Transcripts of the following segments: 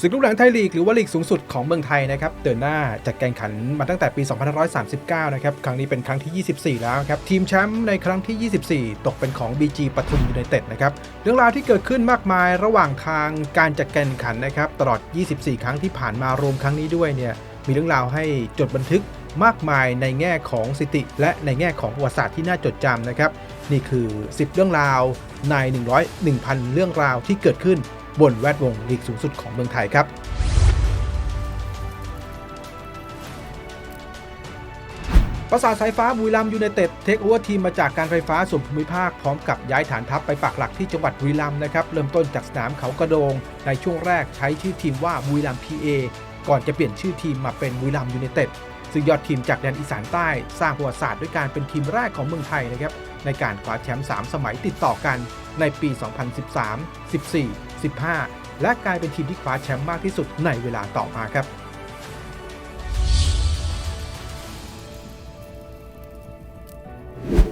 ศึกลูกหนังไทยลีกหรือว่าลีกสูงสุดของเมืองไทยนะครับเดินหน้าจัดการขันมาตั้งแต่ปี 2539 นะครับ ครั้งนี้เป็นครั้งที่ 24 แล้วครับ ทีมแชมป์ในครั้งที่ 24 ตกเป็นของ BG ปทุมยูไนเต็ดนะครับ เรื่องราวที่เกิดขึ้นมากมายระหว่างทางการจัดการขันนะครับ ตลอด 24 ครั้งที่ผ่านมารวมครั้งนี้ด้วยเนี่ย มีเรื่องราวให้จดบันทึกมากมายในแง่ของสิติ และในแง่ของประวัติศาสตร์ที่น่าจดจำนะครับ นี่คือ 10 เรื่องราวใน 100 1,000 เรื่องราวที่เกิดขึ้น บนแวดวงลีกสูงสุดของเมืองไทยครับประสาทสายฟ้าบุรีรัมยูไนเต็ดเทคโอเวอร์ทีมมาจากการไฟฟ้าส่วนภูมิภาคพร้อมกับย้ายฐานทัพไปปักหลักที่จังหวัดบุรีรัมนะครับ เริ่มต้นจากสนามเขากระโดง ในช่วงแรกใช้ชื่อทีมว่าบุรีรัมพีเอก่อนจะเปลี่ยนชื่อทีมมาเป็นบุรีรัมย์ยูไนเต็ดซึ่งยอดทีมจากแดนอีสานใต้ สร้างประวัติศาสตร์ด้วยการเป็นทีมแรกของเมืองไทยนะครับในการคว้าแชมป์3สมัยติดต่อกันในปี 2013 14 15 และกลายเป็นทีมที่คว้าแชมป์มากที่สุดในเวลาต่อมาครับ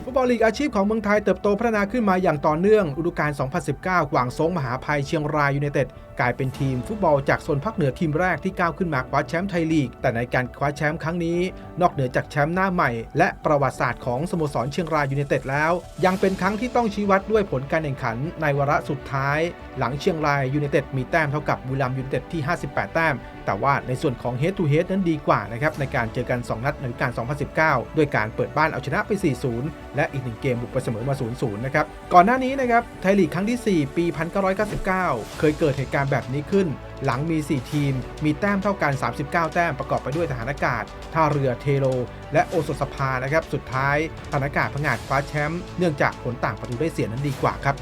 ฟุตบอลลีกอาชีพของเมืองไทยเติบโตพัฒนาขึ้นมาอย่างต่อเนื่องฤดูกาล 2019 กวางซงมหาภัยเชียงรายยูเนเต็ด กลายเป็นทีมฟุตบอลจากโซนภาคเหนือทีมแรกที่ก้าวขึ้นมาคว้าแชมป์ไทยลีก แต่ในการคว้าแชมป์ครั้งนี้ นอกเหนือจากแชมป์หน้าใหม่ และประวัติศาสตร์ของสโมสรเชียงรายยูไนเต็ดแล้ว ยังเป็นครั้งที่ต้องชี้วัดด้วยผลการแข่งขันในวาระสุดท้าย หลังเชียงรายยูไนเต็ดมีแต้มเท่ากับบุรีรัมย์ยูไนเต็ดที่ 58 แต้ม แต่ว่าในส่วนของ Head to h e a นั้นดีกว่านะครับในการเจอกัน 2 นัดในฤดูกาล2019 ด้วยการเปิดบ้านเอาชนะไป 4-0 และอีกหนึ่งเกมบุกไปเสมอมา 0-0 นะครับก่อนหน้านี้นะครับไทยลีกครั้งที่ 4 ปี 1999 เคยเกิดเหตุการณ์แบบนี้ขึ้น หลังมี 4 ทีม มีแต้มเท่ากัน 39 แต้มประกอบไปด้วยทหารอากาศ ท่าเรือเทโล และโอสถสภานะครับ สุดท้ายทหารอากาศผงาดคว้าแชมป์เนื่องจากผลต่างประตูได้เสียนั้นดีกว่าครับ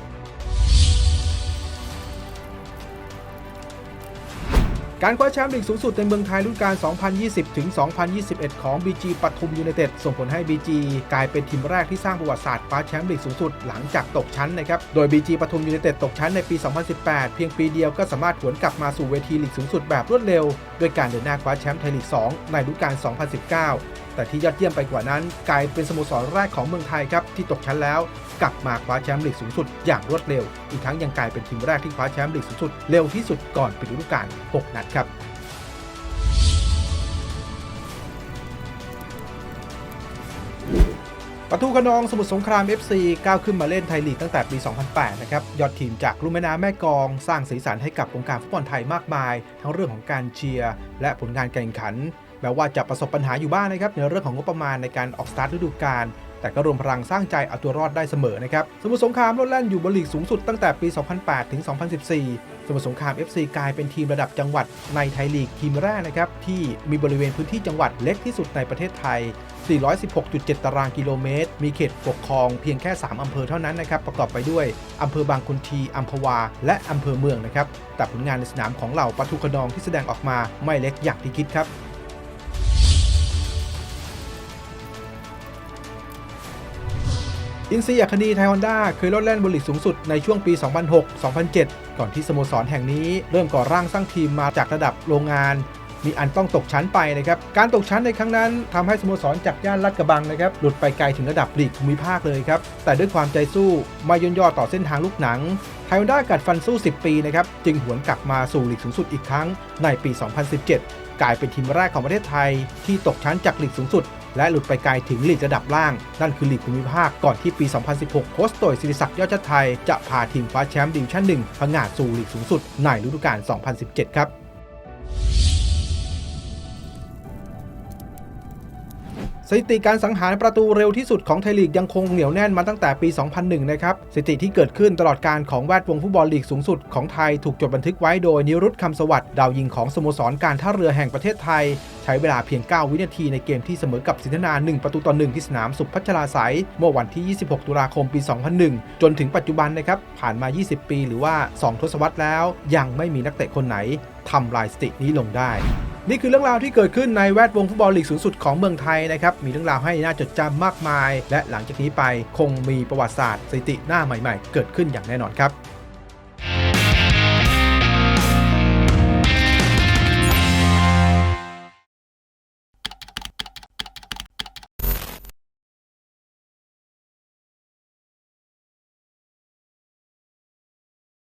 การคว้าแชมป์ลีกสูงสุดในเมืองไทยฤดูกาล 2020ถึง2021 ของ BG ปทุมยูไนเต็ดส่งผลให้ BG กลายเป็นทีมแรกที่สร้างประวัติศาสตร์คว้าแชมป์ลีกสูงสุดหลังจากตกชั้นนะครับ โดย BG ปทุมยูไนเต็ดตกชั้นในปี 2018 เพียงปีเดียวก็สามารถหวนกลับมาสู่เวทีลีกสูงสุดแบบรวดเร็ว ด้วยการเดินหน้าคว้าแชมป์ไทยลีก 2 ในฤดูกาล 2019 แต่ที่ยอดเยี่ยมไปกว่านั้น กลายเป็นสโมสรแรกของเมืองไทยครับที่ตกชั้นแล้ว กลับมาคว้าแชมป์ลีกสูงสุดอย่างรวดเร็ว อีกทั้งยังกลายเป็นทีมแรกที่คว้าแชมป์ลีกสูงสุดเร็วที่สุดก่อนปิดฤดูกาล6นัดครับปทุมขนองสมุทรสงคราม FC ก้าวขึ้นมาเล่นไทยลีกตั้งแต่ปี 2008 นะครับ ยอดทีมจากลุ่มแม่น้ำแม่กอง สร้างสีสันให้กับวงการฟุตบอลไทยมากมาย ทั้งเรื่องของการเชียร์ และผลงานการแข่งขัน แม้ว่าจะประสบปัญหาอยู่บ้างนะครับในเรื่องของงบประมาณในการออกสตาร์ทฤดูกาลแต่ก็รวมพลังสร้างใจเอาตัวรอดได้เสมอนะครับสมุทรสงครามลดแล่นอยู่บนลีกสูงสุดตั้งแต่ปี 2008 ถึง 2014 สมุทรสงคราม FC กลายเป็นทีมระดับจังหวัดในไทยลีกทีมแรกนะครับที่มีบริเวณพื้นที่จังหวัดเล็กที่สุดในประเทศไทย 416.7 ตารางกิโลเมตร มีเขตปกครองเพียงแค่ 3 อำเภอเท่านั้นนะครับ ประกอบไปด้วยอำเภอบางคนทีอัมพวา และอำเภอเมืองนะครับ แต่ผลงานในสนามของเหล่าปทุขนองที่แสดงออกมาไม่เล็กอย่างที่คิดครับ อินซีอัคนีไทยฮอนด้าเคยลดแล่นบนลีกสูงสุดในช่วงปี 2006-2007 ก่อนที่สโมสรแห่งนี้เริ่มก่อร่างสร้างทีมมาจากระดับโรงงาน มีอันต้องตกชั้นไปนะครับ การตกชั้นในครั้งนั้นทำให้สโมสรจากย่านลาดกระบังนะครับหลุดไปไกลถึงระดับลีกภูมิภาคเลยครับ แต่ด้วยความใจสู้ไม่ย่นย่อต่อเส้นทางลูกหนังไทยฮอนด้ากัดฟันสู้ 10 ปีนะครับจึงหวนกลับมาสู่ลีกสูงสุดอีกครั้งในปี 2017 กลายเป็นทีมแรกของประเทศไทย ที่ตกชั้นจากลีกสูงสุด และหลุดไปไกลถึงลีกระดับล่าง นั่นคือลีกภูมิภาคก่อนที่ปี 2016 โค้ชโตยศิริศักดิ์ยอดชาติไทย จะพาทีมคว้าแชมป์ดิวิชั่น 1 พังงาดสู่ลีกสูงสุดในฤดูกาล 2017 ครับ สถิติการสังหารประตูเร็วที่สุดของไทยลีกยังคงเหนียวแน่นมาตั้งแต่ปี 2001 นะครับสถิติที่เกิดขึ้นตลอดการของแวดวงฟุตบอลลีกสูงสุดของไทยถูกจดบันทึกไว้โดยนิรุตคำสวัสดิ์ดาวยิงของสโมสรการท่าเรือแห่งประเทศไทย ใช้เวลาเพียง 9 วินาทีในเกมที่เสมอกับสินธนา 1 ประตูต่อ 1 ที่สนามสุขพัชราไสยเมื่อวันที่ 26 ตุลาคมปี 2001 จนถึงปัจจุบันนะครับผ่านมา 20 ปี หรือว่า 2 ทศวรรษแล้ว ยังไม่มีนักเตะคนไหนทำลายสถิตินี้ลงได้ นี่คือเรื่องราวที่เกิดขึ้นในแวดวงฟุตบอลลีกสูงสุดของเมืองไทยนะครับ มีเรื่องราวให้น่าจดจำมากมาย และหลังจากนี้ไปคงมีประวัติศาสตร์สถิติหน้าใหม่ ๆ เกิดขึ้นอย่างแน่นอนครับ